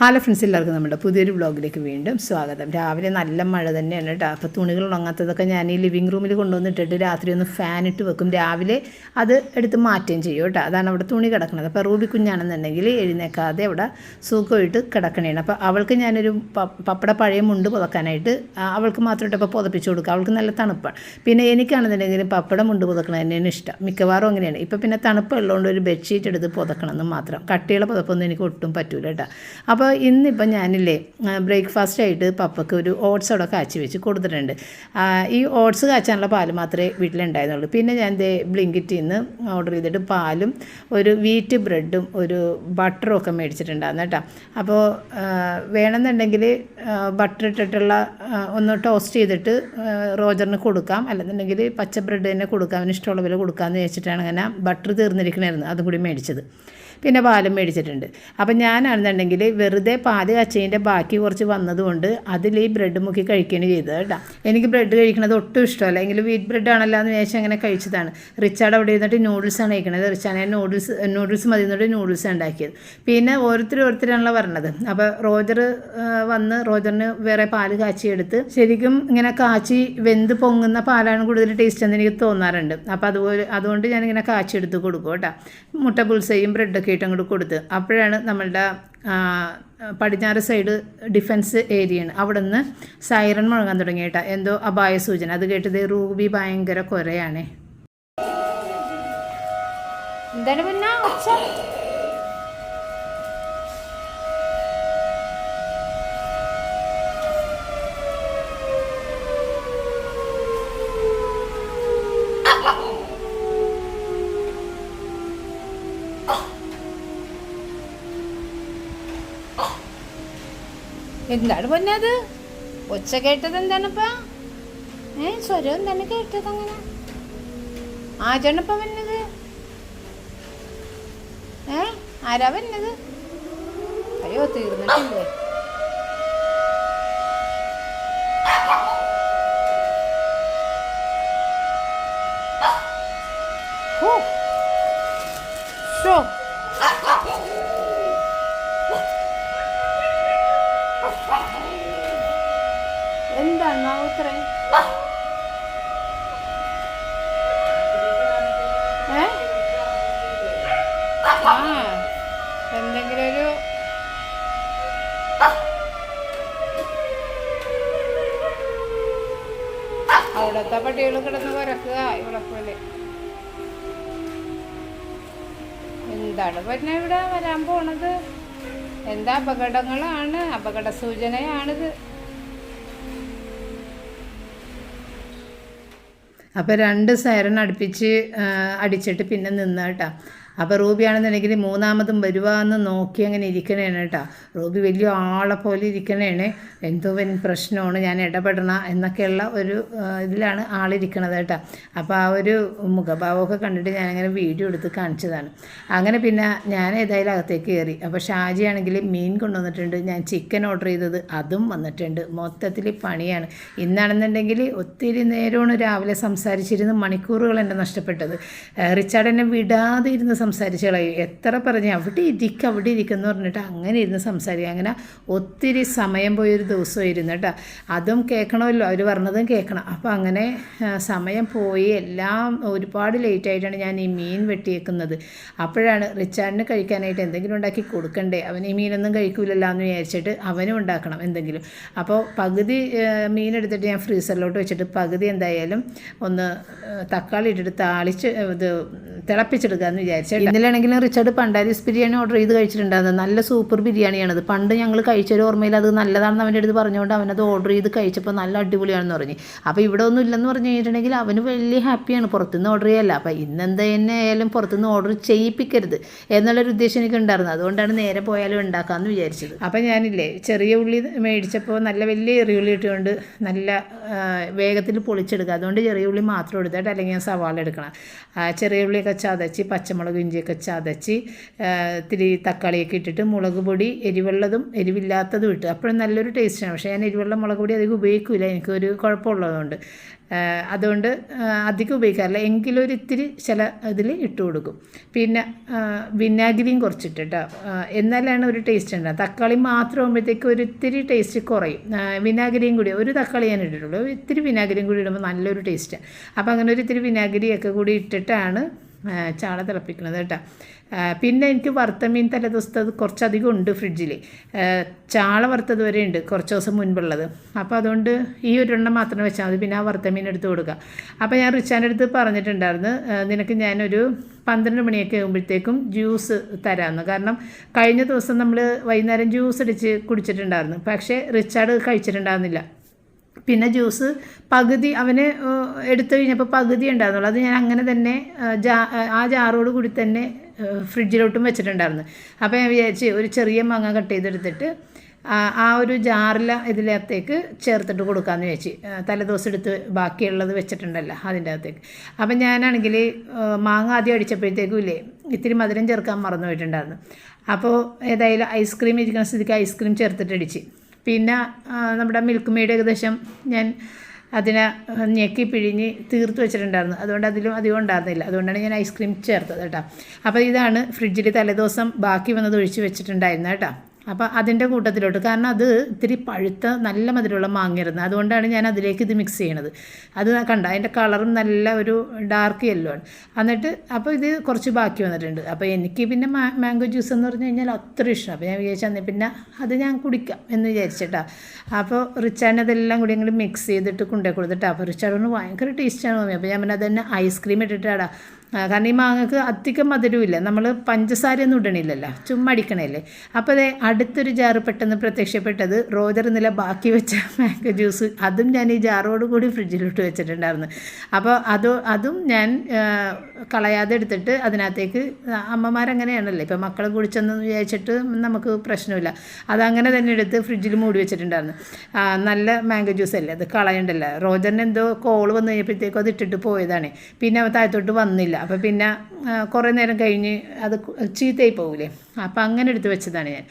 Hello friends എല്ലാവർക്കും നമ്മുടെ പുതിയൊരു വ്ളോഗിലേക്ക് വീണ്ടും സ്വാഗതം. രാവിലെ നല്ല മഴ തന്നെയാണ് കേട്ടോ. അപ്പോൾ തുണികൾ ഉണങ്ങാത്തതൊക്കെ ഞാൻ ഈ ലിവിങ് റൂമിൽ കൊണ്ടുവന്നിട്ടിട്ട് രാത്രി ഒന്ന് ഫാൻ ഇട്ട് വെക്കും. രാവിലെ അത് എടുത്ത് മാറ്റുകയും ചെയ്യും കേട്ടോ. അതാണ് അവിടെ തുണി കിടക്കുന്നത്. അപ്പോൾ റൂബി കുഞ്ഞാണെന്നുണ്ടെങ്കിൽ എഴുന്നേക്കാതെ അവിടെ സൂക്കമായിട്ട് കിടക്കണേണ്. അപ്പോൾ അവൾക്ക് ഞാനൊരു പപ്പട പഴയ മുണ്ട് പുതക്കാനായിട്ട് അവൾക്ക് മാത്രമായിട്ട് ഇപ്പോൾ പുതപ്പിച്ച് കൊടുക്കുക. അവൾക്ക് നല്ല തണുപ്പാണ്. പിന്നെ എനിക്കാണെന്നുണ്ടെങ്കിൽ പപ്പട മുണ്ട് പുതക്കണത് തന്നെയാണ് ഇഷ്ടം. മിക്കവാറും അങ്ങനെയാണ്. ഇപ്പോൾ പിന്നെ തണുപ്പുള്ളതുകൊണ്ട് ഒരു ബെഡ്ഷീറ്റ് എടുത്ത് പുതക്കണം എന്ന് മാത്രം. കട്ടിയുള്ള പുതപ്പൊന്നും എനിക്ക് ഒട്ടും പറ്റൂല കേട്ടോ. അപ്പോൾ ഇന്നിപ്പോൾ ഞാനില്ലേ ബ്രേക്ക്ഫാസ്റ്റ് ആയിട്ട് പപ്പയ്ക്ക് ഒരു ഓട്സ് അവിടെ കാച്ചി വെച്ച് കൊടുത്തിട്ടുണ്ട്. ഈ ഓട്സ് കാച്ചാനുള്ള പാൽ മാത്രമേ വീട്ടിലുണ്ടായിരുന്നുള്ളൂ. പിന്നെ ഞാൻ ദേ ബ്ലിങ്കിറ്റിൽ നിന്ന് ഓർഡർ ചെയ്തിട്ട് പാലും ഒരു വീറ്റ് ബ്രെഡും ഒരു ബട്ടറും ഒക്കെ മേടിച്ചിട്ടുണ്ടായിരുന്നു കേട്ടോ. അപ്പോൾ വേണമെന്നുണ്ടെങ്കിൽ ബട്ടർ ഇട്ടിട്ടുള്ള ഒന്ന് ടോസ്റ്റ് ചെയ്തിട്ട് റോജറിന് കൊടുക്കാം. അല്ലെന്നുണ്ടെങ്കിൽ പച്ച ബ്രെഡ് തന്നെ കൊടുക്കാം. അവന് ഇഷ്ടമുള്ള വില കൊടുക്കാമെന്ന് വെച്ചിട്ടാണ് അങ്ങനെ ബട്ടർ തീർന്നിരിക്കണമായിരുന്നു അതും കൂടി മേടിച്ചത്. പിന്നെ പാലും മേടിച്ചിട്ടുണ്ട്. അപ്പം ഞാനാണെന്നുണ്ടെങ്കിൽ വെറുതെ പാൽ കച്ചേന്റെ ബാക്കി കുറച്ച് വന്നതുകൊണ്ട് അതിൽ ഈ ബ്രെഡ് മുക്കി കഴിക്കുകയാണ് ചെയ്തത് കേട്ടോ. എനിക്ക് ബ്രെഡ് കഴിക്കണത് ഒട്ടും ഇഷ്ടമല്ല. എങ്കിലും വീറ്റ് ബ്രെഡ് ആണല്ലോ എന്ന് വിചാരിച്ച് അങ്ങനെ കഴിച്ചതാണ്. റിച്ചാർഡ് അവിടെ ഇരുന്നിട്ട് നൂഡിൽസാണ് കഴിക്കണത്. റിച്ചാണ് ഞാൻ നൂഡിൽസ് നൂഡിൽസ് മതി എന്നിട്ട് നൂഡിൽസ് ഉണ്ടാക്കിയത്. പിന്നെ ഓരോരുത്തർ ഓരോരുത്തരാണല്ലോ പറഞ്ഞത്. അപ്പോൾ റോജർ വന്ന് റോജറിന് വേറെ പാൽ കാച്ചിയെടുത്ത് ശരിക്കും ഇങ്ങനെ കാച്ചി വെന്ത് പൊങ്ങുന്ന പാലാണ് കൂടുതൽ ടേസ്റ്റ് എന്ന് എനിക്ക് തോന്നാറുണ്ട്. അപ്പോൾ അതുപോലെ അതുകൊണ്ട് ഞാനിങ്ങനെ കാച്ചിയെടുത്ത് കൊടുക്കും കേട്ടോ. മുട്ട പുൽസയും ബ്രെഡൊക്കെ ഇട്ട് അങ്ങോട്ട് കൊടുത്ത്. അപ്പോഴാണ് നമ്മളുടെ പടിഞ്ഞാറ് സൈഡ് ഡിഫൻസ് ഏരിയയാണ് അവിടെ നിന്ന് സൈറൺ മുഴങ്ങാൻ തുടങ്ങി കേട്ടോ എന്തോ അപായ സൂചന. അത് കേട്ടത് റൂബി ഭയങ്കര കുറയാണേ എന്താണ് ഒച്ച പൊന്നെ പൊന്നത് ഒച്ച കേട്ടത് എന്താണപ്പാ? ഏ സ്വരവും തന്നെ കേട്ടത് അങ്ങനെ? ആചാണിപ്പ വന്നത്? ഏ ആരാ വന്നത്? അയ്യോ തീർന്നിട്ടില്ലേ ഹോ. ശോ. എന്താണ് ഉത്തരം ഏ ആ എന്തെങ്കിലും ഒരു അവിടത്തെ പട്ടികൾ കിടന്ന് പരക്കുക ഇവിടെ പോലെ. എന്താണ് പിന്നെ ഇവിടെ വരാൻ പോണത്? എന്താ അപകടങ്ങളാണ്? അപകട സൂചനയാണിത്. അപ്പോൾ രണ്ട് സൈറൺ അടുപ്പിച്ച് അടിച്ചിട്ട് പിന്നെ നിന്നാട്ടാ അപ്പോൾ റൂബിയാണെന്നുണ്ടെങ്കിൽ മൂന്നാമതും വരുവാന്ന് നോക്കി അങ്ങനെ ഇരിക്കണേണ് കേട്ടോ. റൂബി വലിയ ആളെ പോലെ ഇരിക്കണേണ്. എന്തോ വൻ പ്രശ്നമാണ് ഞാൻ ഇടപെടണ എന്നൊക്കെയുള്ള ഒരു ഇതിലാണ് ആളിരിക്കണത് കേട്ടോ. അപ്പോൾ ആ ഒരു മുഖഭാവമൊക്കെ കണ്ടിട്ട് ഞാനങ്ങനെ വീഡിയോ എടുത്ത് കാണിച്ചതാണ്. അങ്ങനെ പിന്നെ ഞാൻ ഏതായാലും അകത്തേക്ക് കയറി. അപ്പോൾ ഷാജി ആണെങ്കിൽ മീൻ കൊണ്ടുവന്നിട്ടുണ്ട്. ഞാൻ ചിക്കൻ ഓർഡർ ചെയ്തത് അതും വന്നിട്ടുണ്ട്. മൊത്തത്തിൽ പണിയാണ്. ഇന്നാണെന്നുണ്ടെങ്കിൽ ഒത്തിരി നേരമാണ് രാവിലെ സംസാരിച്ചിരുന്ന് മണിക്കൂറുകൾ എന്റെ നഷ്ടപ്പെട്ടത്. റിച്ചാർഡ് എന്നെ വിടാതെ ഇരുന്ന് സംസാരിച്ച് എത്ര പറഞ്ഞ് അവിടെ ഇരിക്കുക അവിടെ ഇരിക്കുന്നു പറഞ്ഞിട്ട് അങ്ങനെ ഇരുന്ന് സംസാരിക്കുക അങ്ങനെ ഒത്തിരി സമയം പോയൊരു ദിവസമായിരുന്നു കേട്ടോ. അതും കേൾക്കണമല്ലോ. അവർ പറഞ്ഞതും കേൾക്കണം. അപ്പോൾ അങ്ങനെ സമയം പോയി. എല്ലാം ഒരുപാട് ലേറ്റ് ആയിട്ടാണ് ഞാൻ ഈ മീൻ വെട്ടിയേക്കുന്നത്. അപ്പോഴാണ് റിച്ചാർഡിന് കഴിക്കാനായിട്ട് എന്തെങ്കിലും ഉണ്ടാക്കി കൊടുക്കണ്ടേ? അവൻ ഈ മീനൊന്നും കഴിക്കൂലല്ലോ എന്ന് വിചാരിച്ചിട്ട് അവനും ഉണ്ടാക്കണം എന്തെങ്കിലും. അപ്പോൾ പകുതി മീൻ എടുത്തിട്ട് ഞാൻ ഫ്രീസറിലോട്ട് വെച്ചിട്ട് പകുതി എന്തായാലും ഒന്ന് തക്കാളി ഇട്ടിട്ട് താളിച്ച് ഇത് തിളപ്പിച്ചെടുക്കുക എന്ന് വിചാരിച്ചു ഇന്നലാണെങ്കിലും റിച്ചാർഡ് പണ്ടാരിസ് ബിരിയാണി ഓർഡർ ചെയ്ത് കഴിച്ചിട്ടുണ്ടായിരുന്നു. നല്ല സൂപ്പർ ബിരിയാണിയാണത്. പണ്ട് ഞങ്ങൾ കഴിച്ചൊരു ഓർമ്മയിൽ അത് നല്ലതാണെന്ന് അവന്റെ അടുത്ത് പറഞ്ഞുകൊണ്ട് അവനത് ഓർഡർ ചെയ്ത് കഴിച്ചപ്പോൾ നല്ല അടിപൊളിയാണെന്ന് പറഞ്ഞു. അപ്പോൾ ഇവിടെ ഒന്നും ഇല്ലെന്ന് പറഞ്ഞു കഴിഞ്ഞിട്ടുണ്ടെങ്കിൽ അവന് വലിയ ഹാപ്പിയാണ് പുറത്തുനിന്ന് ഓർഡർ ചെയ്യല്ല. അപ്പോൾ ഇന്നെന്ത് തന്നെ ആയാലും പുറത്തുനിന്ന് ഓർഡർ ചെയ്യിപ്പിക്കരുത് എന്നുള്ളൊരു ഉദ്ദേശം എനിക്ക് ഉണ്ടായിരുന്നു അതുകൊണ്ടാണ് നേരെ പോയാലും ഉണ്ടാക്കാമെന്ന് വിചാരിച്ചത്. അപ്പോൾ ഞാനില്ലേ ചെറിയ ഉള്ളി മേടിച്ചപ്പോൾ നല്ല വലിയ ഉള്ളി ഇട്ടുകൊണ്ട് നല്ല വേഗത്തിൽ പൊളിച്ചെടുക്കുക. അതുകൊണ്ട് ചെറിയ ഉള്ളി മാത്രം എടുത്തിട്ട് അല്ലെങ്കിൽ ഞാൻ സവാള എടുക്കണം. ചെറിയ ഉള്ളിയൊക്കെ ചതച്ച് പച്ചമുളക് ഇഞ്ചിയൊക്കെ ചതച്ച് ഇത്തിരി തക്കാളിയൊക്കെ ഇട്ടിട്ട് മുളക് പൊടി എരിവുള്ളതും എരിവില്ലാത്തതും ഇട്ട്. അപ്പോഴും നല്ലൊരു ടേസ്റ്റാണ് പക്ഷേ ഞാൻ എരിവുള്ള മുളക് പൊടി അധികം ഉപയോഗിക്കില്ല എനിക്കൊരു കുഴപ്പമുള്ളതുകൊണ്ട്. അതുകൊണ്ട് അധികം ഉപയോഗിക്കാറില്ല. എങ്കിലും ഒരു ഇത്തിരി ചില ഇതിൽ ഇട്ട് കൊടുക്കും. പിന്നെ വിനാഗിരിയും കുറച്ചിട്ട് കേട്ടോ എന്നാലാണ് ഒരു ടേസ്റ്റ് ഉണ്ടാകുക തക്കാളി മാത്രം ആകുമ്പോഴത്തേക്ക് ഒരു ഇത്തിരി ടേസ്റ്റ് കുറയും. വിനാഗിരിയും കൂടി. ഒരു തക്കാളി ഞാൻ ഇട്ടിട്ടുള്ളൂ. ഇത്തിരി വിനാഗിരിയും കൂടി ഇടുമ്പോൾ നല്ലൊരു ടേസ്റ്റാണ് അപ്പോൾ അങ്ങനെ ഒരു ഇത്തിരി വിനാഗിരിയൊക്കെ കൂടി ഇട്ടിട്ടാണ് ചാള തിളപ്പിക്കുന്നത് കേട്ടോ. പിന്നെ എനിക്ക് വറുത്ത മീൻ തലേദിവസത്തെ അത് കുറച്ചധികം ഉണ്ട് ഫ്രിഡ്ജിൽ ചാള വറുത്തത് വരെ ഉണ്ട് കുറച്ച് ദിവസം മുൻപുള്ളത്. അപ്പോൾ അതുകൊണ്ട് ഈ ഒരെണ്ണം മാത്രം വെച്ചാൽ മതി. പിന്നെ ആ വറുത്ത മീൻ എടുത്ത് കൊടുക്കുക അപ്പോൾ ഞാൻ റിച്ചാന്റെ അടുത്ത് പറഞ്ഞിട്ടുണ്ടായിരുന്നു നിനക്ക് ഞാനൊരു പന്ത്രണ്ട് മണിയൊക്കെ ആകുമ്പോഴത്തേക്കും ജ്യൂസ് തരാമെന്ന് കാരണം കഴിഞ്ഞ ദിവസം നമ്മൾ വൈകുന്നേരം ജ്യൂസ് അടിച്ച് കുടിച്ചിട്ടുണ്ടായിരുന്നു. പക്ഷേ റിച്ചാർഡ് കഴിച്ചിട്ടുണ്ടായിരുന്നില്ല. പിന്നെ ജ്യൂസ് പകുതി അവന് എടുത്തു കഴിഞ്ഞപ്പോൾ പകുതി ഉണ്ടായിരുന്നുള്ളൂ. അത് ഞാൻ അങ്ങനെ തന്നെ ജാ ആ ജാറോട് കൂടി തന്നെ ഫ്രിഡ്ജിലോട്ടും വെച്ചിട്ടുണ്ടായിരുന്നു. അപ്പോൾ ഞാൻ വിചാരിച്ച് ഒരു ചെറിയ മാങ്ങ കട്ട് ചെയ്തെടുത്തിട്ട് ആ ഒരു ജാറില ഇതിനകത്തേക്ക് ചേർത്തിട്ട് കൊടുക്കാമെന്ന് ഏഹ്, തലേദിവസം എടുത്ത് ബാക്കിയുള്ളത് വെച്ചിട്ടുണ്ടല്ലോ അതിന്റെ അകത്തേക്ക്. അപ്പം ഞാനാണെങ്കിൽ മാങ്ങ ആദ്യം അടിച്ചപ്പോഴത്തേക്കും ഇല്ലേ ഇത്തിരി മധുരം ചേർക്കാൻ മറന്നു പോയിട്ടുണ്ടായിരുന്നു അപ്പോൾ ഏതായാലും ഐസ്ക്രീം ഇരിക്കുന്ന സ്ഥിതിക്ക് ഐസ്ക്രീം ചേർത്തിട്ട് അടിച്ച്. പിന്നെ നമ്മുടെ മിൽക്ക് മെയ്ഡ് ഏകദേശം ഞാൻ അതിനെ ഞെക്കി പിഴിഞ്ഞ് തീർത്ത് വെച്ചിട്ടുണ്ടായിരുന്നു. അതുകൊണ്ട് അതിലും അധികം ഉണ്ടായിരുന്നില്ല. അതുകൊണ്ടാണ് ഞാൻ ഐസ്ക്രീം ചേർത്തത് കേട്ടോ. അപ്പോൾ ഇതാണ് ഫ്രിഡ്ജിൽ തലേദിവസം ബാക്കി വന്നത് ഒഴിച്ച് വെച്ചിട്ടുണ്ടായിരുന്നു കേട്ടോ. അപ്പോൾ അതിന്റെ കൂട്ടത്തിലോട്ട്. കാരണം അത് ഇത്തിരി പഴുത്ത നല്ല മധുരമുള്ള മാങ്ങയായിരുന്നു. അതുകൊണ്ടാണ് ഞാൻ അതിലേക്ക് ഇത് മിക്സ് ചെയ്യണത്. അത് കണ്ട? അതിന്റെ കളറും നല്ല ഒരു ഡാർക്ക് യെല്ലോ ആണ്. എന്നിട്ട് അപ്പോൾ ഇത് കുറച്ച് ബാക്കി വന്നിട്ടുണ്ട്. അപ്പോൾ എനിക്ക് പിന്നെ മാംഗോ ജ്യൂസ് എന്ന് പറഞ്ഞു കഴിഞ്ഞാൽ അത്ര ഇഷ്ടം. അപ്പോൾ ഞാൻ വിചാരിച്ചു തന്നെ പിന്നെ അത് ഞാൻ കുടിക്കാം എന്ന് വിചാരിച്ചിട്ടാ. അപ്പോൾ റിച്ചാന്റെ അതെല്ലാം കൂടി അങ്ങോട്ട് മിക്സ് ചെയ്തിട്ട് കൊണ്ടുപോയി കൊടുത്തിട്ടാ. അപ്പോൾ റിച്ചാർഡിന് ഭയങ്കര ടേസ്റ്റാണ് തോന്നി അപ്പോൾ ഞാൻ പിന്നെ അതന്നെ ഐസ്ക്രീം ഇട്ടിട്ടാടാ. കാരണം ഈ മാങ്ങക്ക് അധികം മധുരമില്ല. നമ്മൾ പഞ്ചസാരയൊന്നും ഇടണില്ലല്ലോ. ചുമ്മാ അടിക്കണല്ലേ അപ്പോൾ അതെ അടുത്തൊരു ജാറ് പെട്ടെന്ന് പ്രത്യക്ഷപ്പെട്ടത് റോജർ നില ബാക്കി വെച്ച മാങ്കോ ജ്യൂസ് അതും ഞാൻ ഈ ജാറോട് കൂടി ഫ്രിഡ്ജിലോട്ട് വെച്ചിട്ടുണ്ടായിരുന്നു. അപ്പോൾ അത് അതും ഞാൻ കളയാതെ എടുത്തിട്ട് അതിനകത്തേക്ക് അമ്മമാരങ്ങനെയാണല്ലോ. ഇപ്പോൾ മക്കൾ കുടിച്ചെന്ന് വിചാരിച്ചിട്ട് നമുക്ക് പ്രശ്നമില്ല. അതങ്ങനെ തന്നെ എടുത്ത് ഫ്രിഡ്ജിൽ മൂടി വെച്ചിട്ടുണ്ടായിരുന്നു. നല്ല മാംഗോ ജ്യൂസ് അല്ലേ അത് കളയണ്ടല്ലോ. റോജറിന് എന്തോ കോൾ വന്നു കഴിഞ്ഞപ്പോഴത്തേക്കും അത് ഇട്ടിട്ട് പോയതാണ്. പിന്നെ അവ താഴത്തോട്ട് വന്നില്ല. അപ്പോൾ പിന്നെ കുറേ നേരം കഴിഞ്ഞ് അത് ചീത്തയായി പോകില്ലേ അപ്പോൾ അങ്ങനെ എടുത്ത് വെച്ചതാണ് ഞാൻ.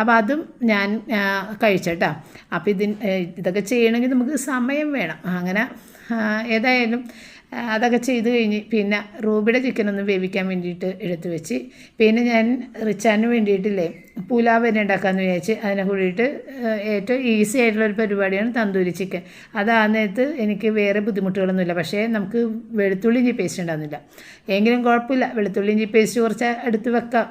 അപ്പോൾ അതും ഞാൻ കഴിച്ചട്ടോ അപ്പോൾ ഇതിന് ഇതൊക്കെ ചെയ്യണമെങ്കിൽ നമുക്ക് സമയം വേണം. അങ്ങനെ ഏതായാലും അതൊക്കെ ചെയ്ത് കഴിഞ്ഞ് പിന്നെ റൂബിയുടെ ചിക്കൻ ഒന്ന് വേവിക്കാൻ വേണ്ടിയിട്ട് എടുത്ത് വെച്ച്. പിന്നെ ഞാൻ റിച്ചാന് വേണ്ടിയിട്ടില്ലേ പുലാവ് തന്നെ ഉണ്ടാക്കാമെന്ന് വിചാരിച്ച് അതിനെ കൂടിയിട്ട് ഏറ്റവും ഈസി ആയിട്ടുള്ള ഒരു പരിപാടിയാണ് തന്തൂരി ചിക്കൻ അത് നേരത്ത് എനിക്ക് വേറെ ബുദ്ധിമുട്ടുകളൊന്നുമില്ല പക്ഷേ നമുക്ക് വെളുത്തുള്ളി ഇഞ്ചി പേസ്റ്റ് ഉണ്ടാകുന്നില്ല എങ്കിലും കുഴപ്പമില്ല വെളുത്തുള്ളി ഇഞ്ചി പേസ്റ്റ് കുറച്ച് എടുത്ത് വെക്കാം.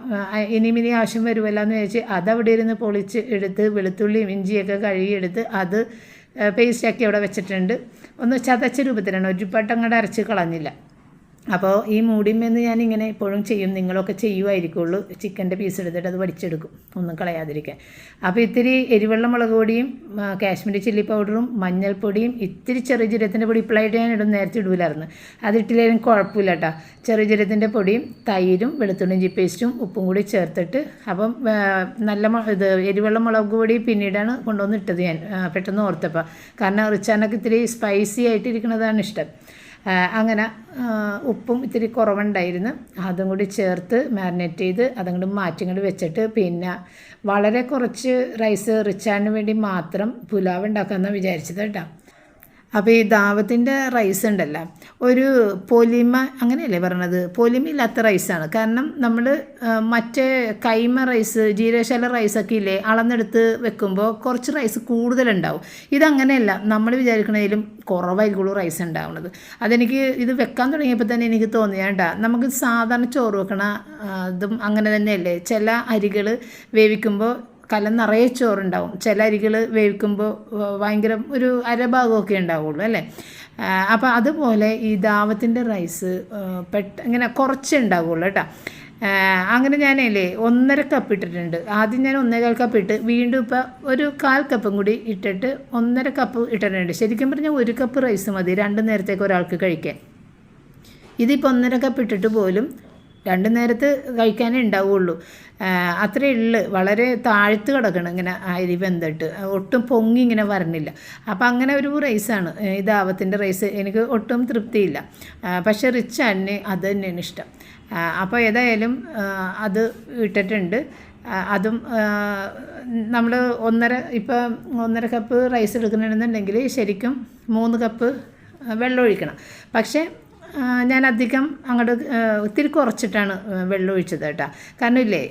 ഇനി ഇനിയും ഇനി ആവശ്യം വരുമല്ലോ എന്ന് വിചാരിച്ച് അതവിടെ ഇരുന്ന് പൊളിച്ച് എടുത്ത് വെളുത്തുള്ളിയും ഇഞ്ചിയൊക്കെ കഴുകിയെടുത്ത് അത് പേസ്റ്റാക്കി അവിടെ വെച്ചിട്ടുണ്ട്. ഒന്ന് ചതച്ച രൂപത്തിലാണ്. ഒരുപാട് അങ്ങോട്ട് അരച്ച് കളഞ്ഞില്ല. അപ്പോൾ ഈ മൂടിമെന്ന് ഞാൻ ഇങ്ങനെ എപ്പോഴും ചെയ്യും. നിങ്ങളൊക്കെ ചെയ്യുമായിരിക്കുള്ളൂ. ചിക്കന്റെ പീസ് എടുത്തിട്ട് അത് വടിച്ചെടുക്കും ഒന്നും കളയാതിരിക്കാൻ. അപ്പോൾ ഇത്തിരി എരിവെള്ള മുളക് പൊടിയും കാശ്മീരി ചില്ലി പൗഡറും മഞ്ഞൾപ്പൊടിയും ഇത്തിരി ചെറിയ ജീരകത്തിന്റെ പൊടി ഇപ്പോഴായിട്ട് ഞാൻ ഇടും നേരത്തെ ഇടൂലായിരുന്നു. അതിട്ടില്ലെങ്കിലും കുഴപ്പമില്ല കേട്ടോ. ചെറിയ ജീരകത്തിന്റെ പൊടിയും തൈരും വെളുത്തുള്ളിഞ്ചി പേസ്റ്റും ഉപ്പും കൂടി ചേർത്തിട്ട് അപ്പം നല്ല ഇത് എരിവെള്ള മുളക് പൊടി പിന്നീടാണ് കൊണ്ടുവന്നിട്ടത് ഞാൻ പെട്ടെന്ന് ഓർത്തപ്പോൾ കാരണം റിച്ചാനൊക്കെ ഇത്തിരി സ്പൈസി ആയിട്ടിരിക്കുന്നതാണ് ഇഷ്ടം. അങ്ങനെ ഉപ്പും ഇത്തിരി കുറവുണ്ടായിരുന്നു. അതും കൂടി ചേർത്ത് മാരിനേറ്റ് ചെയ്ത് അതങ്ങോട്ട് മാറ്റി ഇങ്ങോട്ട് വെച്ചിട്ട് പിന്നെ വളരെ കുറച്ച് റൈസ് റിച്ചാന് വേണ്ടി മാത്രം പുലാവ് ഉണ്ടാക്കാമെന്നാണ് വിചാരിച്ചത് കേട്ടോ. അപ്പോൾ ഈ ദാവത്തിന്റെ റൈസ് ഉണ്ടല്ലോ. ഒരു പൊലിമ അങ്ങനെയല്ലേ പറഞ്ഞത്? പൊലിമയില്ലാത്ത റൈസാണ് കാരണം നമ്മൾ മറ്റേ കൈമ റൈസ് ജീരശാല റൈസൊക്കെ ഇല്ലേ അളന്നെടുത്ത് വെക്കുമ്പോൾ കുറച്ച് റൈസ് കൂടുതലുണ്ടാവും. ഇതങ്ങനെയല്ല. നമ്മൾ വിചാരിക്കണതിലും കുറവായിരിക്കുള്ളൂ റൈസ് ഉണ്ടാവുന്നത്. അതെനിക്ക് ഇത് വെക്കാൻ തുടങ്ങിയപ്പോൾ തന്നെ എനിക്ക് തോന്നിയാണ്ട നമുക്ക് സാധാരണ ചോറ് വെക്കണ ഇതും അങ്ങനെ തന്നെയല്ലേ. ചില അരികൾ വേവിക്കുമ്പോൾ കലം നിറയെ ചോറുണ്ടാവും. ചില അരികൾ വേവിക്കുമ്പോൾ ഭയങ്കര ഒരു അരഭാഗമൊക്കെ ഉണ്ടാവുള്ളൂ അല്ലേ? അപ്പോൾ അതുപോലെ ഈ ദാവത്തിന്റെ റൈസ് പെട്ട ഇങ്ങനെ കുറച്ചേ ഉണ്ടാവുള്ളൂ കേട്ടോ. അങ്ങനെ ഞാനല്ലേ ഒന്നര കപ്പ് ഇട്ടിട്ടുണ്ട്. ആദ്യം ഞാൻ ഒന്നേകാൽ കപ്പ് ഇട്ട് വീണ്ടും ഇപ്പോൾ ഒരു കാൽ കപ്പും കൂടി ഇട്ടിട്ട് ഒന്നര കപ്പ് ഇട്ടിട്ടുണ്ട്. ശരിക്കും പറഞ്ഞാൽ ഒരു കപ്പ് റൈസ് മതി രണ്ട് നേരത്തേക്ക് ഒരാൾക്ക് കഴിക്കാൻ. ഇതിപ്പോൾ ഒന്നര കപ്പ് ഇട്ടിട്ട് പോലും രണ്ട് നേരത്ത് കഴിക്കാനേ ഉണ്ടാവുള്ളൂ. അത്രയേ ഉള്ളു. വളരെ താഴ്ത്ത് കിടക്കണം ഇങ്ങനെ അരി വെന്തിട്ട്. ഒട്ടും പൊങ്ങി ഇങ്ങനെ വരണില്ല. അപ്പം അങ്ങനെ ഒരു റൈസാണ് ഈ ദാവത്തിന്റെ റൈസ് എനിക്ക് ഒട്ടും തൃപ്തിയില്ല. പക്ഷെ റിച്ച് അന്നെ അത് തന്നെയാണ് ഇഷ്ടം. അപ്പോൾ ഏതായാലും അത് ഇട്ടിട്ടുണ്ട്. അതും നമ്മൾ ഒന്നര ഇപ്പോൾ ഒന്നര കപ്പ് റൈസ് എടുക്കുന്നുണ്ടെന്നുണ്ടെങ്കിൽ ശരിക്കും മൂന്ന് കപ്പ് വെള്ളം ഒഴിക്കണം. പക്ഷേ ഞാൻ അധികം അങ്ങോട്ട് ഒത്തിരി കുറച്ചിട്ടാണ് വെള്ളം ഒഴിച്ചത് കേട്ടോ. കാരണം ഇല്ലേ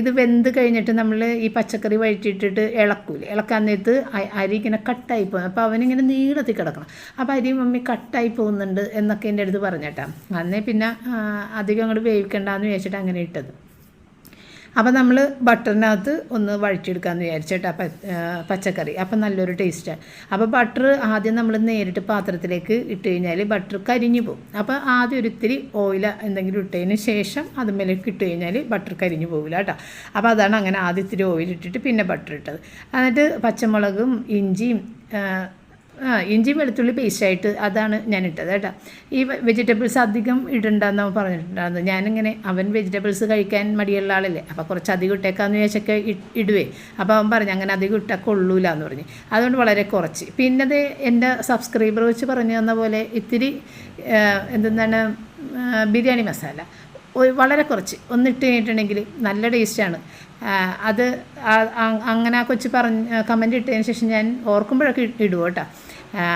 ഇത് വെന്ത് കഴിഞ്ഞിട്ട് നമ്മൾ ഈ പച്ചക്കറി വഴറ്റിയിട്ടിട്ട് ഇളക്കൂലേ. ഇളക്കാൻ നേരത്ത് അരി ഇങ്ങനെ കട്ടായി പോകും. അപ്പോൾ അവനിങ്ങനെ നീളത്തിൽ കിടക്കണം. അപ്പോൾ അരി മമ്മി കട്ടായി പോകുന്നുണ്ട് എന്നൊക്കെ എന്റെ അടുത്ത് പറഞ്ഞേട്ടാ അന്നേ പിന്നെ അധികം അങ്ങോട്ട് വേവിക്കണ്ടെന്ന് വിചാരിച്ചിട്ട് അങ്ങനെ ഇട്ടത്. അപ്പോൾ നമ്മൾ ബട്ടറിനകത്ത് ഒന്ന് വഴറ്റിയെടുക്കാമെന്ന് വിചാരിച്ചേട്ടാ പച്ചക്കറി. അപ്പോൾ നല്ലൊരു ടേസ്റ്റാണ് അപ്പോൾ ബട്ടർ ആദ്യം നമ്മൾ നേരിട്ട് പാത്രത്തിലേക്ക് ഇട്ട് കഴിഞ്ഞാൽ ബട്ടർ കരിഞ്ഞു പോകും. അപ്പോൾ ആദ്യം ഒരിത്തിരി ഓയിൽ എന്തെങ്കിലും ഇട്ടതിന് ശേഷം അതുമേലേക്ക് ഇട്ട് കഴിഞ്ഞാൽ ബട്ടർ കരിഞ്ഞു പോകില്ല കേട്ടോ. അപ്പോൾ അതാണ് അങ്ങനെ ആദ്യം ഇത്തിരി ഓയിൽ ഇട്ടിട്ട് പിന്നെ ബട്ടർ ഇട്ടത്. എന്നിട്ട് പച്ചമുളകും ഇഞ്ചിയും ആ, ഇഞ്ചി വെളുത്തുള്ളി പേസ്റ്റായിട്ട് അതാണ് ഞാൻ ഇട്ടത് കേട്ടോ. ഈ വെജിറ്റബിൾസ് അധികം ഇടണ്ടെന്ന് പറഞ്ഞിട്ടുണ്ടായിരുന്നു. ഞാനിങ്ങനെ അവൻ വെജിറ്റബിൾസ് കഴിക്കാൻ മടിയുള്ള ആളല്ലേ അപ്പോൾ കുറച്ച് അധികം ഇട്ടേക്കാന്ന് വിചാരിച്ചൊക്കെ ഇടുവേ. അപ്പോൾ അവൻ പറഞ്ഞു അങ്ങനെ അധികം ഇട്ടാൽ കൊള്ളൂല എന്ന് പറഞ്ഞു. അതുകൊണ്ട് വളരെ കുറച്ച്. പിന്നെ അത് എന്റെ സബ്സ്ക്രൈബർ വെച്ച് പറഞ്ഞു തന്ന പോലെ ഇത്തിരി എന്തെന്നാണ് ബിരിയാണി മസാല. വളരെ കുറച്ച്. ഒന്നിട്ട് കഴിഞ്ഞിട്ടുണ്ടെങ്കിൽ നല്ല ടേസ്റ്റാണ് അത് അങ്ങനെ ആ കൊച്ച് പറഞ്ഞ് കമന്റ് ഇട്ടതിന് ശേഷം ഞാൻ ഓർക്കുമ്പോഴൊക്കെ ഇടും കേട്ടോ.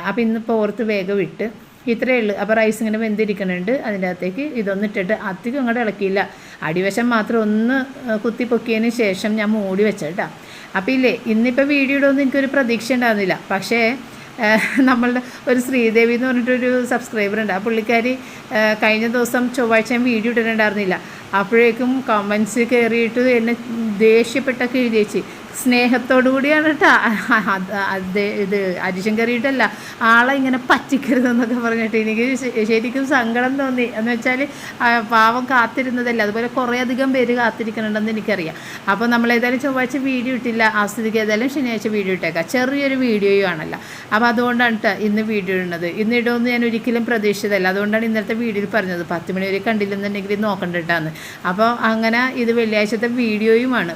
അപ്പോൾ ഇന്നിപ്പോൾ ഓർത്ത് വേഗം ഇട്ട് ഇത്രയേ ഉള്ളൂ. അപ്പോൾ റൈസ് ഇങ്ങനെ വെന്തിരിക്കണുണ്ട്. അതിന്റെ അകത്തേക്ക് ഇതൊന്നും ഇട്ടിട്ട് അധികം അങ്ങോട്ട് ഇളക്കിയില്ല. അടിവശം മാത്രം ഒന്ന് കുത്തി പൊക്കിയതിന് ശേഷം ഞാൻ മൂടി വെച്ചേട്ടാ അപ്പോൾ ഇല്ലേ ഇന്നിപ്പോൾ വീഡിയോയുടെ ഒന്നും എനിക്കൊരു പ്രതീക്ഷ ഉണ്ടായിരുന്നില്ല. പക്ഷേ നമ്മളുടെ ഒരു ശ്രീദേവി എന്ന് പറഞ്ഞിട്ടൊരു സബ്സ്ക്രൈബർ ഉണ്ട്. ആ പുള്ളിക്കാരി കഴിഞ്ഞ ദിവസം ചൊവ്വാഴ്ച വീഡിയോ ഇട്ടിട്ടുണ്ടായിരുന്നില്ല. അപ്പോഴേക്കും കമൻസ് കയറിയിട്ട് എന്നെ ദേഷ്യപ്പെട്ടൊക്കെ എഴുതി വെച്ച് സ്നേഹത്തോടു കൂടിയാണ് കേട്ടോ അത് ഇത് അരിശം കറിയിട്ടല്ല ആളെ ഇങ്ങനെ പറ്റിക്കരുതെന്നൊക്കെ പറഞ്ഞിട്ട് എനിക്ക് ശരിക്കും സങ്കടം തോന്നി. എന്ന് വെച്ചാൽ പാവം കാത്തിരുന്നതല്ല. അതുപോലെ കുറേ അധികം പേര് കാത്തിരിക്കുന്നുണ്ടെന്ന് എനിക്കറിയാം. അപ്പോൾ നമ്മൾ ഏതായാലും ചൊവ്വാഴ്ച വീഡിയോ ഇട്ടില്ല. ആ സ്ഥിതിക്ക് ഏതായാലും ശനിയാഴ്ച വീഡിയോ ഇട്ടേക്കാം. ചെറിയൊരു വീഡിയോയും ആണല്ലോ. അപ്പോൾ അതുകൊണ്ടാണ് കേട്ടോ ഇന്ന് വീഡിയോ ഇടുന്നത്. ഇന്ന് ഇടുമെന്ന് ഞാൻ ഒരിക്കലും പ്രതീക്ഷിച്ചതല്ല. അതുകൊണ്ടാണ് ഇന്നത്തെ വീഡിയോയിൽ പറഞ്ഞത്. പത്ത് മണി വരെ കണ്ടില്ലെന്നുണ്ടെങ്കിൽ നോക്കണ്ടിട്ടാന്ന് അപ്പോൾ അങ്ങനെ ഇത് വെള്ളിയാഴ്ചത്തെ വീഡിയോയുമാണ്.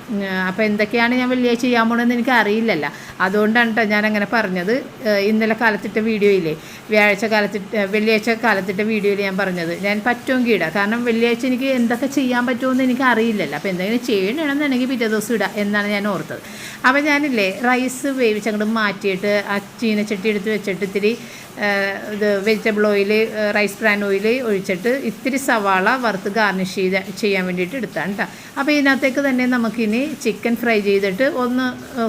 അപ്പോൾ എന്തൊക്കെയാണ് ഞാൻ വെള്ളിയാഴ്ച ചെയ്യാൻ പോണെന്ന് എനിക്ക് അറിയില്ലല്ലോ. അതുകൊണ്ടാണ് കേട്ടോ ഞാൻ അങ്ങനെ പറഞ്ഞത് ഇന്നലെ കാലത്തിട്ട വീഡിയോയില്ലേ വ്യാഴാഴ്ച കാലത്തിട്ട് വെള്ളിയാഴ്ച കാലത്തിട്ട വീഡിയോയിൽ ഞാൻ പറഞ്ഞത്. ഞാൻ പറ്റുമെങ്കിൽ ഇടാം. കാരണം വെള്ളിയാഴ്ച എനിക്ക് എന്തൊക്കെ ചെയ്യാൻ പറ്റുമെന്ന് എനിക്ക് അറിയില്ലല്ലോ. അപ്പോൾ എന്തെങ്കിലും ചെയ്യണമെന്നുണ്ടെങ്കിൽ പിറ്റേ ദിവസം ഇടാം എന്നാണ് ഞാൻ ഓർത്തത്. അപ്പോൾ ഞാനില്ലേ റൈസ് വേവിച്ച് അങ്ങോട്ട് മാറ്റിയിട്ട് ആ ചീനച്ചട്ടി എടുത്ത് വെച്ചിട്ട് ഇത്തിരി ഇത് vegetable oil rice bran oil ഒഴിച്ചിട്ട് ഇത്തിരി സവാള വറുത്ത് ഗാർണിഷ് ചെയ്ത് ചെയ്യാൻ വേണ്ടിയിട്ട് എടുത്താണ് കേട്ടോ അപ്പോൾ ഇതിനകത്തേക്ക് തന്നെ നമുക്കിനി ചിക്കൻ ഫ്രൈ ചെയ്തിട്ട് ഒന്ന്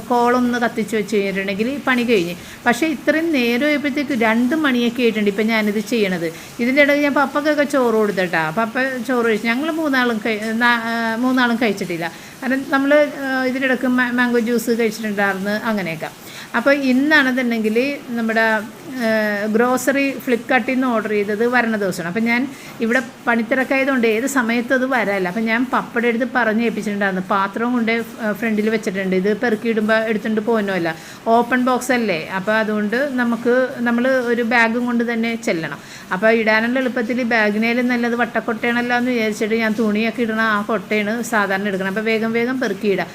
കോളൊന്ന് കത്തിച്ച് വെച്ച് കഴിഞ്ഞിട്ടുണ്ടെങ്കിൽ പണി കഴിഞ്ഞ്. പക്ഷേ ഇത്രയും നേരം ആയപ്പോഴത്തേക്ക് രണ്ട് മണിയൊക്കെ ആയിട്ടുണ്ട് ഇപ്പം ഞാനിത് ചെയ്യണത്. ഇതിന്റെ ഇടയിൽ ഞാൻ പപ്പക്കൊക്കെ ചോറ് കൊടുത്തിട്ടാ. പപ്പ ചോറ് കഴിച്ചു ഞങ്ങൾ മൂന്നാളും മൂന്നാളും കഴിച്ചിട്ടില്ല. കാരണം നമ്മൾ ഇതിനിടക്ക് മാംഗോ ജ്യൂസ് കഴിച്ചിട്ടുണ്ടായിരുന്നു അങ്ങനെയൊക്കെ. അപ്പോൾ ഇന്നാണെന്നുണ്ടെങ്കിൽ നമ്മുടെ ഗ്രോസറി ഫ്ലിപ്കാർട്ടിൽ നിന്ന് ഓർഡർ ചെയ്തത് വരണ ദിവസമാണ്. അപ്പം ഞാൻ ഇവിടെ പണിത്തിരക്കായതുകൊണ്ട് ഏത് സമയത്തും അത് വരാല്ല അപ്പം ഞാൻ പപ്പട എടുത്ത് പറഞ്ഞ് ഏൽപ്പിച്ചിട്ടുണ്ടായിരുന്നു. പാത്രവും കൊണ്ട് ഫ്രണ്ടിൽ വെച്ചിട്ടുണ്ട്. ഇത് പെറുക്കിയിടുമ്പോൾ എടുത്തുകൊണ്ട് പോകുന്നല്ല ഓപ്പൺ ബോക്സ് അല്ലേ? അപ്പോൾ അതുകൊണ്ട് നമുക്ക് നമ്മൾ ഒരു ബാഗും കൊണ്ട് തന്നെ ചെല്ലണം. അപ്പോൾ ഇടാനുള്ള എളുപ്പത്തിൽ ബാഗിനേലും നല്ലത് വട്ടക്കൊട്ടയാണല്ലോ എന്ന് വിചാരിച്ചിട്ട് ഞാൻ തുണിയൊക്കെ ഇടണം ആ കൊട്ടയാണ് സാധാരണ എടുക്കണം അപ്പോൾ വേഗം വേഗം പെറുക്കിയിടാം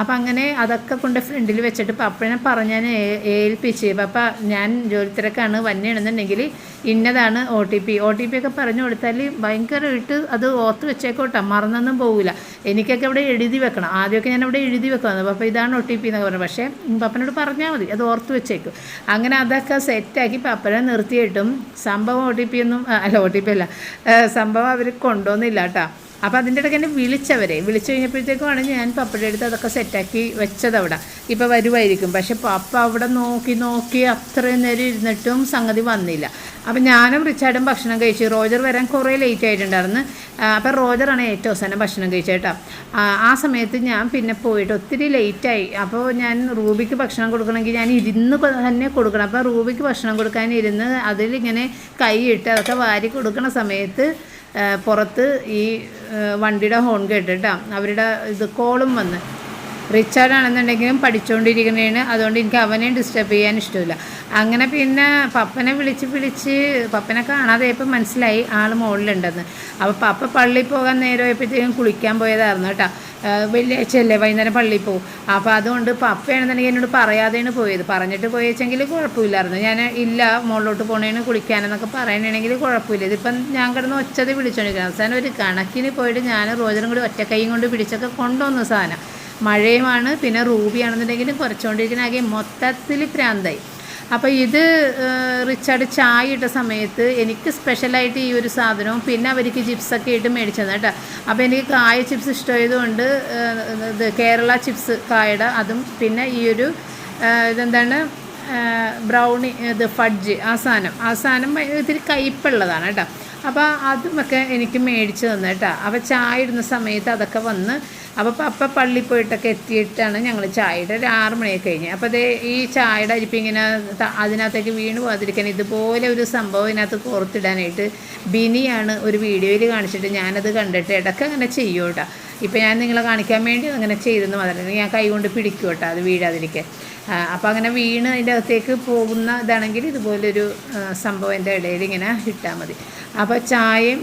അപ്പം അങ്ങനെ അതൊക്കെ കൊണ്ട് ഫ്രണ്ടിൽ വെച്ചിട്ട് പപ്പനെ പറഞ്ഞ് ഞാൻ ഏൽപ്പിച്ച്. പപ്പ ഞാൻ ജോലി തിരക്കാണ് വന്നെയാണെന്നുണ്ടെങ്കിൽ ഇന്നതാണ് O T P O T P ഒക്കെ പറഞ്ഞു കൊടുത്താൽ ഭയങ്കരമായിട്ട് അത് ഓർത്ത് വെച്ചേക്കോട്ടെ. മറന്നൊന്നും പോകില്ല എനിക്കൊക്കെ ഇവിടെ എഴുതി വെക്കണം. ആദ്യമൊക്കെ ഞാൻ അവിടെ എഴുതി വെക്കുന്നത് പപ്പ ഇതാണ് ഒ ടി പി എന്നൊക്കെ പറഞ്ഞു. പക്ഷേ പപ്പനോട് പറഞ്ഞാൽ മതി. അത് ഓർത്ത് വെച്ചേക്കും. അങ്ങനെ അതൊക്കെ സെറ്റാക്കി പപ്പനെ നിർത്തിയിട്ടും സംഭവം ഒ ടി പി ഒന്നും അല്ല ഒ ടി പി അല്ല സംഭവം അവർ കൊണ്ടുവന്നില്ല കേട്ടോ. അപ്പോൾ അതിന്റെ ഇടയ്ക്ക് എന്നെ വിളിച്ചവരെ. വിളിച്ചു കഴിഞ്ഞപ്പോഴത്തേക്കുമാണ് ഞാൻ പപ്പയുടെ അടുത്ത് അതൊക്കെ സെറ്റാക്കി വെച്ചത് അവിടെ. ഇപ്പോൾ വരുമായിരിക്കും പക്ഷെ പപ്പ അവിടെ നോക്കി നോക്കി അത്രയും നേരം ഇരുന്നിട്ടും സംഗതി വന്നില്ല. അപ്പം ഞാനും റിച്ചാർഡും ഭക്ഷണം കഴിച്ചു. റോജർ വരാൻ കുറേ ലേറ്റ് ആയിട്ടുണ്ടായിരുന്നു. അപ്പോൾ റോജറാണ് ഏറ്റവും അവസാനം ഭക്ഷണം കഴിച്ചേട്ടാ ആ സമയത്ത് ഞാൻ പിന്നെ പോയിട്ട് ഒത്തിരി ലേറ്റായി അപ്പോൾ ഞാൻ റൂബിക്ക് ഭക്ഷണം കൊടുക്കണമെങ്കിൽ ഞാൻ ഇരുന്ന് തന്നെ കൊടുക്കണം. അപ്പോൾ റൂബിക്ക് ഭക്ഷണം കൊടുക്കാൻ ഇരുന്ന് അതിലിങ്ങനെ കൈയിട്ട് അതൊക്കെ വാരി കൊടുക്കണ സമയത്ത് പുറത്ത് ഈ വണ്ടിയുടെ ഹോൺ കേട്ടിട്ടാ. അവരുടെ ഇത് കോളും വന്ന്. റിച്ചാർഡ് ആണെന്നുണ്ടെങ്കിലും പഠിച്ചുകൊണ്ടിരിക്കുന്നതാണ് അതുകൊണ്ട് എനിക്ക് അവനെയും ഡിസ്റ്റർബ് ചെയ്യാൻ ഇഷ്ടമില്ല. അങ്ങനെ പിന്നെ പപ്പനെ വിളിച്ച് വിളിച്ച് പപ്പനെ കാണാതെ ഇപ്പം മനസ്സിലായി ആൾ മുകളിലുണ്ടെന്ന് അപ്പോൾ പപ്പ പള്ളിയിൽ പോകാൻ നേരമായപ്പോഴത്തേക്കും കുളിക്കാൻ പോയതായിരുന്നു കേട്ടോ. വെള്ളിയാഴ്ചയല്ലേ വൈകുന്നേരം പള്ളിയിൽ പോകും അപ്പോൾ അതുകൊണ്ട് പപ്പയാണെന്നുണ്ടെങ്കിൽ എന്നോട് പറയാതെയാണ് പോയത്. പറഞ്ഞിട്ട് പോയച്ചെങ്കിൽ കുഴപ്പമില്ലായിരുന്നു. ഞാൻ ഇല്ല മുകളിലോട്ട് പോണേന് കുളിക്കാനെന്നൊക്കെ പറയണമെങ്കിൽ കുഴപ്പമില്ല. ഇതിപ്പം ഞാൻ കിടന്ന് ഒച്ചത് വിളിച്ചോണ്ടിരിക്കുന്നത് അവസാനം ഒരു കണക്കിന് പോയിട്ട് ഞാൻ റോജറും കൂടി ഒറ്റക്കൈയും കൊണ്ട് പിടിച്ചൊക്കെ കൊണ്ടുവന്നു സാധനം. മഴയുമാണ് പിന്നെ റൂബിയാണെന്നുണ്ടെങ്കിലും കുറച്ചുകൊണ്ടിരിക്കുന്ന ആകെ മൊത്തത്തിൽ പ്രാന്തായി അപ്പോൾ ഇത് റിച്ചാർഡ് ചായ ഇട്ട സമയത്ത് എനിക്ക് സ്പെഷ്യലായിട്ട് ഈ ഒരു സാധനവും പിന്നെ അവർക്ക് ചിപ്സൊക്കെ ഇട്ട് മേടിച്ചത് കേട്ടോ. അപ്പോൾ എനിക്ക് കായ ചിപ്സ് ഇഷ്ടമായതുകൊണ്ട് ഇത് കേരള ചിപ്സ് കായയുടെ അതും പിന്നെ ഈ ഒരു ഇതെന്താണ് ബ്രൗണി ഇത് ഫഡ്ജ് ആ സാധനം. ആ സാധനം ഇത്തിരി കയ്പുള്ളതാണ് കേട്ടോ. അപ്പോൾ അതുമൊക്കെ എനിക്ക് മേടിച്ച് തന്നു കേട്ടോ. അപ്പോൾ ചായ ഇടുന്ന സമയത്ത് അതൊക്കെ വന്ന് അപ്പോൾ പപ്പ പള്ളി പോയിട്ടൊക്കെ എത്തിയിട്ടാണ് ഞങ്ങൾ ചായയുടെ ഒരു ആറ് മണിയൊക്കെ കഴിഞ്ഞ്. അപ്പോൾ അതേ ഈ ചായയുടെ അരിപ്പ് ഇങ്ങനെ അതിനകത്തേക്ക് വീണ് പോകാതിരിക്കാൻ ഇതുപോലെ ഒരു സംഭവം ഇതിനകത്ത് കോർത്തിടാനായിട്ട് ബിനിയാണ് ഒരു വീഡിയോയിൽ കാണിച്ചിട്ട് ഞാനത് കണ്ടിട്ട് ഇടയ്ക്ക് അങ്ങനെ ചെയ്യൂട്ടാ ഇപ്പം ഇപ്പോൾ ഞാൻ നിങ്ങളെ കാണിക്കാൻ വേണ്ടി അങ്ങനെ ചെയ്തെന്ന് മാത്രമല്ല ഞാൻ കൈ കൊണ്ട് പിടിക്കൂട്ടോ അത് വീഴാതിരിക്കാൻ. അപ്പോൾ അങ്ങനെ വീണ് അതിന്റെ അകത്തേക്ക് പോകുന്ന ഇതാണെങ്കിൽ ഇതുപോലൊരു സംഭവം എന്റെ ഇടയിൽ ഇങ്ങനെ ഇട്ടാൽ മതി. അപ്പോൾ ചായയും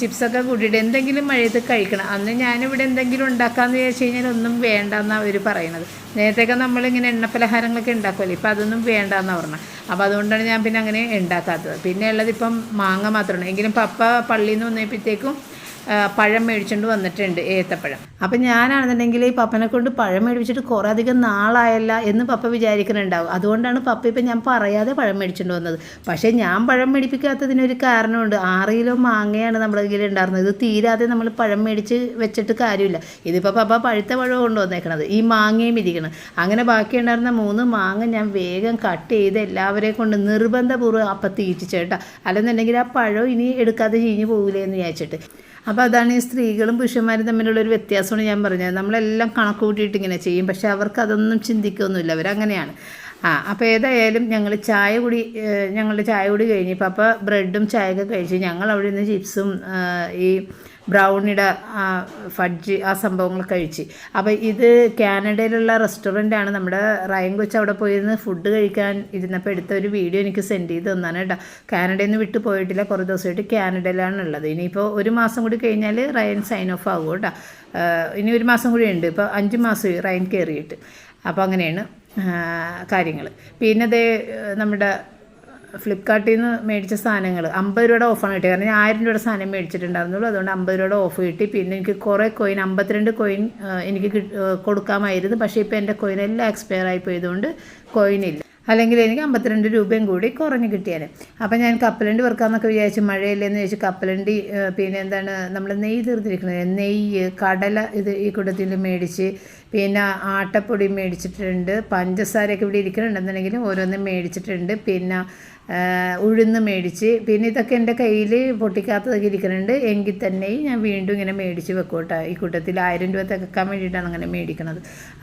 ചിപ്സൊക്കെ കൂട്ടിയിട്ട് എന്തെങ്കിലും മഴയത്ത് കഴിക്കണം. അന്ന് ഞാനിവിടെ എന്തെങ്കിലും ഉണ്ടാക്കാമെന്ന് വിചാരിച്ചു കഴിഞ്ഞാൽ ഒന്നും വേണ്ട എന്നാണ് അവർ പറയുന്നത്. നേരത്തെയൊക്കെ നമ്മളിങ്ങനെ എണ്ണ പലഹാരങ്ങളൊക്കെ ഉണ്ടാക്കുമല്ലോ ഇപ്പോൾ അതൊന്നും വേണ്ട എന്നാണ് പറഞ്ഞത്. അപ്പോൾ അതുകൊണ്ടാണ് ഞാൻ പിന്നെ അങ്ങനെ ഉണ്ടാക്കാത്തത്. പിന്നെ ഉള്ളത് ഇപ്പം മാങ്ങ മാത്രമാണ്. എങ്കിലും പപ്പ പള്ളിയിൽ നിന്ന് വന്നപ്പോഴത്തേക്കും പഴം മേടിച്ചുകൊണ്ട് വന്നിട്ടുണ്ട് ഏത്തപ്പഴം. അപ്പം ഞാനാണെന്നുണ്ടെങ്കിൽ ഈ പപ്പനെ കൊണ്ട് പഴം മേടിച്ചിട്ട് കുറേ അധികം നാളായല്ല എന്ന് പപ്പ വിചാരിക്കുന്നുണ്ടാവും. അതുകൊണ്ടാണ് പപ്പ ഇപ്പം ഞാൻ പറയാതെ പഴം മേടിച്ചുകൊണ്ട് വന്നത്. പക്ഷേ ഞാൻ പഴം മേടിപ്പിക്കാത്തതിനൊരു കാരണമുണ്ട്. ആറ് കിലോ മാങ്ങയാണ് നമ്മുടെ കയ്യിൽ ഉണ്ടായിരുന്നത്. ഇത് തീരാതെ നമ്മൾ പഴം മേടിച്ച് വെച്ചിട്ട് കാര്യമില്ല. ഇതിപ്പോൾ പപ്പ പഴുത്ത പഴം കൊണ്ടുവന്നേക്കണത് ഈ മാങ്ങയും ഇരിക്കണം. അങ്ങനെ ബാക്കി ഉണ്ടായിരുന്ന മൂന്ന് മാങ്ങ ഞാൻ വേഗം കട്ട് ചെയ്ത് എല്ലാവരെയും കൊണ്ട് നിർബന്ധപൂർവം അപ്പം തീറ്റിച്ചേട്ടാ. അല്ലെന്നുണ്ടെങ്കിൽ ആ പഴം ഇനി എടുക്കാതെ ചീഞ്ഞു പോകില്ലേ എന്ന് വിചാരിച്ചിട്ട്. അപ്പോൾ അതാണ് ഈ സ്ത്രീകളും പുരുഷന്മാരും തമ്മിലുള്ള ഒരു വ്യത്യാസമാണ് ഞാൻ പറഞ്ഞത്. നമ്മളെല്ലാം കണക്ക് കൂട്ടിയിട്ട് ഇങ്ങനെ ചെയ്യും. പക്ഷേ അവർക്ക് അതൊന്നും ചിന്തിക്കൊന്നുമില്ല. അവരങ്ങനെയാണ്. ആ അപ്പോൾ ഏതായാലും ഞങ്ങൾ ചായ കൂടി ഞങ്ങളുടെ ചായ കൂടി കഴിഞ്ഞപ്പോൾ അപ്പോൾ ബ്രെഡും ചായയൊക്കെ കഴിച്ച് ഞങ്ങൾ അവിടെ നിന്ന് ചിപ്സും ഈ ബ്രൗണിയുടെ ഫഡ്ജ് ആ സംഭവങ്ങൾ കഴിച്ച്. അപ്പോൾ ഇത് കാനഡയിലുള്ള റെസ്റ്റോറന്റാണ് നമ്മുടെ റയൻ കൊച്ച് അവിടെ പോയിരുന്ന് ഫുഡ് കഴിക്കാൻ ഇരുന്നപ്പോൾ എടുത്ത ഒരു വീഡിയോ എനിക്ക് സെൻഡ് ചെയ്ത് തന്നാണ് കേട്ടോ. കാനഡയിൽ നിന്ന് വിട്ടു പോയിട്ടില്ല കുറേ ദിവസമായിട്ട് കാനഡയിലാണ് ഉള്ളത്. ഇനിയിപ്പോൾ ഒരു മാസം കൂടി കഴിഞ്ഞാൽ റയൻ സൈൻ ഓഫ് ആകും കേട്ടോ. ഇനി ഒരു മാസം കൂടി ഉണ്ട്. ഇപ്പോൾ അഞ്ച് മാസം റയൻ കയറിയിട്ട് അപ്പോൾ അങ്ങനെയാണ് കാര്യങ്ങൾ പിന്നെ അതേ നമ്മുടെ ഫ്ലിപ്കാർട്ടിൽ നിന്ന് മേടിച്ച സാധനങ്ങൾ അമ്പത് രൂപയുടെ ഓഫാണ് കിട്ടിയത്. കാരണം ഞാൻ ആയിരം രൂപയുടെ സാധനം മേടിച്ചിട്ടുണ്ടായിരുന്നുള്ളൂ. അതുകൊണ്ട് അമ്പത് രൂപയുടെ ഓഫ് കിട്ടി. പിന്നെ എനിക്ക് കുറേ കോയിൻ അമ്പത്തിരണ്ട് കോയിൻ എനിക്ക് കൊടുക്കാമായിരുന്നു. പക്ഷേ ഇപ്പോൾ എന്റെ കോയിൻ എല്ലാം എക്സ്പയർ ആയി പോയതുകൊണ്ട് കോയിനില്ല അല്ലെങ്കിൽ എനിക്ക് അമ്പത്തിരണ്ട് രൂപയും കൂടി കുറഞ്ഞ് കിട്ടിയാൽ അപ്പം ഞാൻ കപ്പലണ്ടി വെറുക്കാമെന്നൊക്കെ വിചാരിച്ചു മഴയില്ലെന്ന് ചോദിച്ചു കപ്പലണ്ടി പിന്നെ എന്താണ് നമ്മൾ നെയ്യ് തീർത്തിരിക്കുന്നത് നെയ്യ് കടല ഇത് ഈ കൂട്ടത്തിൽ മേടിച്ച് പിന്നെ ആട്ടപ്പൊടി മേടിച്ചിട്ടുണ്ട്. പഞ്ചസാരയൊക്കെ ഇവിടെ ഇരിക്കുന്നുണ്ടെന്നുണ്ടെങ്കിലും ഓരോന്നും മേടിച്ചിട്ടുണ്ട്. പിന്നെ ഉഴുന്ന് മേടിച്ച്. പിന്നെ ഇതൊക്കെ എന്റെ കയ്യിൽ പൊട്ടിക്കാത്തതൊക്കെ ഇരിക്കുന്നുണ്ട്. എങ്കിൽ തന്നെയും ഞാൻ വീണ്ടും ഇങ്ങനെ മേടിച്ച് വെക്കോട്ടെ ഈ കൂട്ടത്തിൽ ആയിരം രൂപ തികക്കാൻ വേണ്ടിയിട്ടാണ് അങ്ങനെ മേടിക്കുന്നത്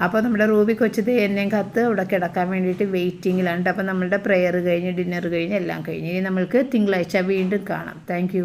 അപ്പോൾ നമ്മുടെ റൂബി കൊച്ചത് എന്നെയും കത്ത് അവിടെ കിടക്കാൻ വേണ്ടിയിട്ട് വെയിറ്റിങ്ങിലാണ്. അപ്പോൾ നമ്മളുടെ പ്രെയർ കഴിഞ്ഞ് ഡിന്നർ കഴിഞ്ഞ് എല്ലാം കഴിഞ്ഞ് ഇനി നമ്മൾക്ക് തിങ്കളാഴ്ച വീണ്ടും കാണാം. താങ്ക്